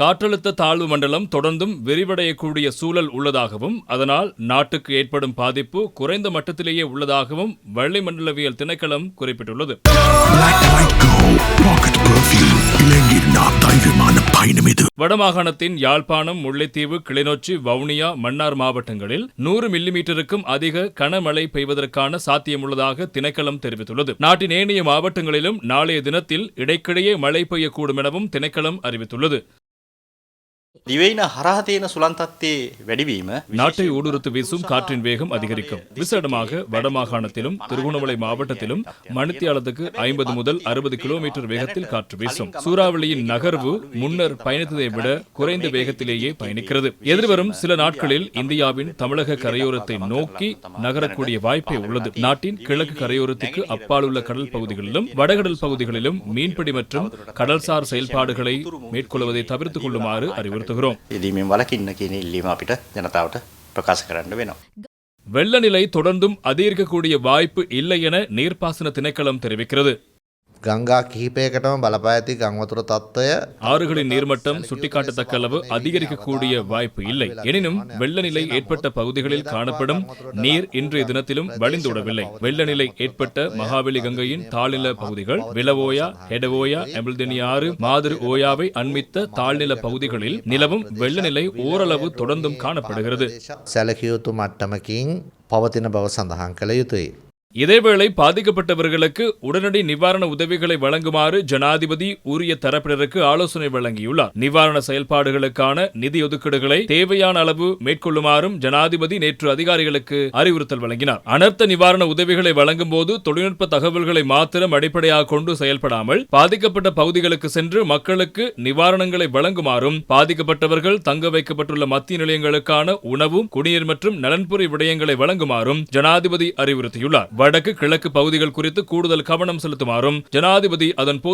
காற்றழுத்த தாழ்வு மண்டலம் தொடர்ந்தும் விரிவடையக்கூடிய சூழல் உள்ளதாகவும் அதனால் நாட்டுக்கு ஏற்படும் பாதிப்பு குறைந்த மட்டத்திலேயே உள்ளதாகவும் வளிமண்டலவியல் திணைக்களம் குறிப்பிட்டுள்ளது. வடமாகாணத்தின் யாழ்ப்பாணம் முல்லைத்தீவு கிளிநொச்சி வவுனியா மன்னார் மாவட்டங்களில் நூறு மில்லிமீட்டருக்கும் அதிக கனமழை பெய்வதற்கான சாத்தியமுள்ளதாக திணைக்களம் தெரிவித்துள்ளது. நாட்டின் ஏனைய மாவட்டங்களிலும் நாளைய தினத்தில் இடைக்கிடையே மழை பெய்யக்கூடும் எனவும் திணைக்களம் அறிவித்துள்ளது. நாட்டை ஊடுருத்து வீசும் காற்றின் வேகம் அதிகரிக்கும். விசேடமாக வடமாகாணத்திலும் திருகோணமலை மாவட்டத்திலும் மணித்தியாலத்துக்கு ஐம்பது முதல் அறுபது கிலோமீட்டர் வேகத்தில் காற்று வீசும். சூறாவளியின் நகர்வு முன்னர் பயணித்ததை விட குறைந்த வேகத்திலேயே பயணிக்கிறது. எதிர்வரும் சில நாட்களில் இந்தியாவின் தமிழக கரையோரத்தை நோக்கி நகரக்கூடிய வாய்ப்பே உள்ளது. நாட்டின் கிழக்கு கரையோரத்துக்கு அப்பால் உள்ள கடல் பகுதிகளிலும் வடகடல் பகுதிகளிலும் மீன்பிடி மற்றும் கடல்சார் செயல்பாடுகளை மேற்கொள்வதை தவிர்த்துக் கொள்ளுமாறு அறிவுறுத்துகிறோம் යෙදීමෙන් වලකින්න කියන ඉල්ලීම අපිට ජනතාවට ප්‍රකාශ කරන්න වෙනවා. வெள்ள நிலை தொடர்ந்தும் அதிகரிக்கக்கூடிய வாய்ப்பு இல்லை என நீர்ப்பாசன திணைக்களம் தெரிவிக்கிறது ගංගා කිහිපයකටම බලපා ඇති ගංවතුර තත්ත්වය ஆறுகளின் நீர்மட்டம் சுட்டிக்காட்டத்தக்க அளவு அதிகரிக்கக்கூடிய வாய்ப்பு இல்லை எனினும் வெள்ள நிலை ஏற்பட்ட பகுதிகளில் காணப்படும் நீர் இன்றைய தினத்திலும் வழிந்துவிடவில்லை வெள்ள நிலை ஏற்பட்ட மகாவெளி கங்கையின் தாழ்நில பகுதிகள் விலவோயா ஹெடவோயா எம்பிள்தெனி ஆறு மாதிரி ஓயாவை அண்மித்த தாழ்நில பகுதிகளில் நிலவும் வெள்ள நிலை ஓரளவு தொடர்ந்தும் காணப்படுகிறது සැලකයුතු මට්ටමකින් පවතින බව සඳහන් කළ යුතුයි. இதேவேளை பாதிக்கப்பட்டவர்களுக்கு உடனடி நிவாரண உதவிகளை வழங்குமாறு ஜனாதிபதி உரிய தரப்பினருக்கு ஆலோசனை வழங்கியுள்ளார். நிவாரண செயல்பாடுகளுக்கான நிதி ஒதுக்கீடுகளை தேவையான அளவு மேற்கொள்ளுமாறும் ஜனாதிபதி நேற்று அதிகாரிகளுக்கு அறிவுறுத்தல் வழங்கினார். அனர்த்த நிவாரண உதவிகளை வழங்கும் போது தொழில்நுட்ப தகவல்களை மாத்திரம் அடிப்படையாக கொண்டு செயல்படாமல் பாதிக்கப்பட்ட பகுதிகளுக்கு சென்று மக்களுக்கு நிவாரணங்களை வழங்குமாறும் பாதிக்கப்பட்டவர்கள் தங்க வைக்கப்பட்டுள்ள மத்திய நிலையங்களுக்கான உணவும் குடிநீர் மற்றும் நலன்புரி விடயங்களை வழங்குமாறும் ஜனாதிபதி அறிவுறுத்தியுள்ளார். வடக்கு கிழக்கு பகுதிகள் குறித்து கூடுதல் கவனம் செலுத்துமாறும் ஜனாதிபதி அதன்